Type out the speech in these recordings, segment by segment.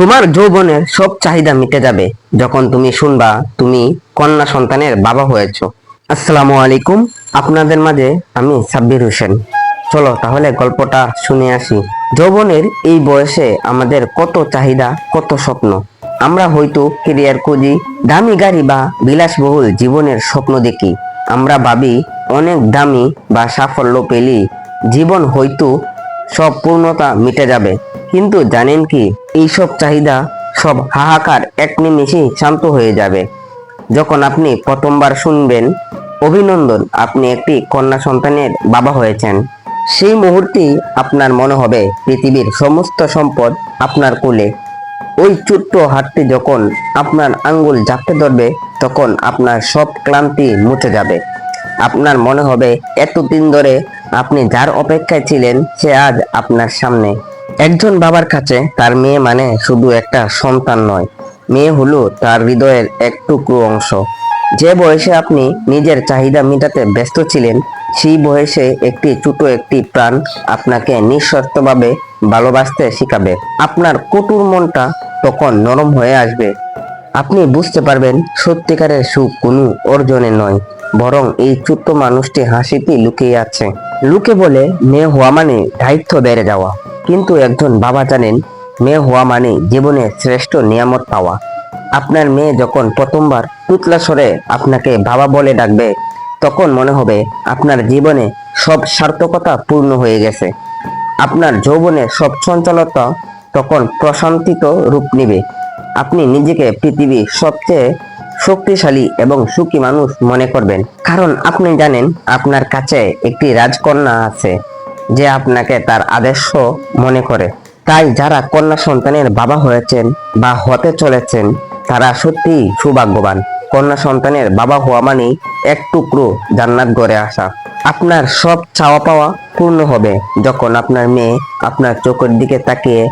তোমার যৌবনের সব চাহিদা মিটে যাবে যখন তুমি শুনবা তুমি কন্যা সন্তানের বাবা হয়েছো। আসসালামু আলাইকুম। আপনাদের মাঝে আমি সাব্বির হোসেন। চলো তাহলে গল্পটা শুনে আসি। যৌবনের এই বয়সে আমাদের কত চাহিদা, কত স্বপ্ন। আমরা হয়তো কেরিয়ার খুঁজি, দামি গাড়ি বা বিলাসবহুল জীবনের স্বপ্ন দেখি। আমরা ভাবি, অনেক দামি বা সাফল্য পেলি জীবন হয়তো সব পূর্ণতা মিটে যাবে। কিন্তু জানেন কি, এইসব চাহিদা সব হাহাকার এক নিমিষেই শান্ত হয়ে যাবে। যখন আপনি প্রথমবার শুনবেন, অভিনন্দন, আপনি একটি কন্যা সন্তানের বাবা হয়েছেন। সেই মুহূর্তেই আপনার মনে হবে, পৃথিবীর সমস্ত সম্পদ আপনার কোলে। ওই ছোট্ট হাতটি যখন আপনার আঙ্গুল জাপটে ধরবে, তখন আপনার সব ক্লান্তি মুছে যাবে। আপনার মনে হবে, এতদিন ধরে আপনি যার অপেক্ষায় ছিলেন, সে আজ আপনার সামনে। একজন বাবার কাছে তার মেয়ে মানে শুধু একটা সন্তান নয়, মেয়ে হলো তার হৃদয়ের এক টুকরো অংশ। যে বয়সে আপনি নিজের চাহিদা মেটাতে ব্যস্ত ছিলেন, সেই বয়সে একটি ছোট একটি প্রাণ আপনাকে নিঃশর্তভাবে ভালোবাসতে শিখাবে। আপনার কটুর মনটা তখন নরম হয়ে আসবে। আপনি বুঝতে পারবেন, সত্যিকারের সুখ কোনো অর্জনে নয়, বরং এই ছোট্ট মানুষটি হাসিতে লুকিয়ে আছে। লুকে বলে, মেয়ে হওয়া মানে দায়িত্ব বেড়ে যাওয়া। কিন্তু একজন বাবা জানেন, মেয়ে হওয়া মানে জীবনে শ্রেষ্ঠ নিয়ামত পাওয়া। আপনার মেয়ে যখন প্রথমবার তুতলা স্বরে আপনাকে বাবা বলে ডাকবে, তখন মনে হবে আপনার জীবনে সব সার্থকতা পূর্ণ হয়ে গেছে। আপনার যৌবনে সব চঞ্চলতা তখন প্রশান্তিত রূপ নিবে। আপনি নিজেকে পৃথিবীর সবচেয়ে শক্তিশালী এবং সুখী মানুষ মনে করবেন। কারণ আপনি জানেন, আপনার কাছে একটি রাজকন্যা আছে। যে আপনাকে তার আদর্শ মনে করে। তাই যারা কন্যা সন্তানের বাবা হয়েছেন বা হতে চলেছেন, তারা সত্যিই সৌভাগ্যবান। কন্যা সন্তানের বাবা হওয়া মানেই এক টুকরো জান্নাত গড়ে আসা। আপনার সব চাওয়া পাওয়া পূর্ণ হবে যখন আপনার মেয়ে আপনার চোখের দিকে তাকিয়ে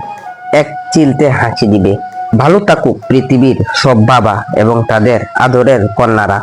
এক চিলতে হাসি দিবে। ভালো থাকুক পৃথিবীর সব বাবা এবং তাদের আদরের কন্যারা।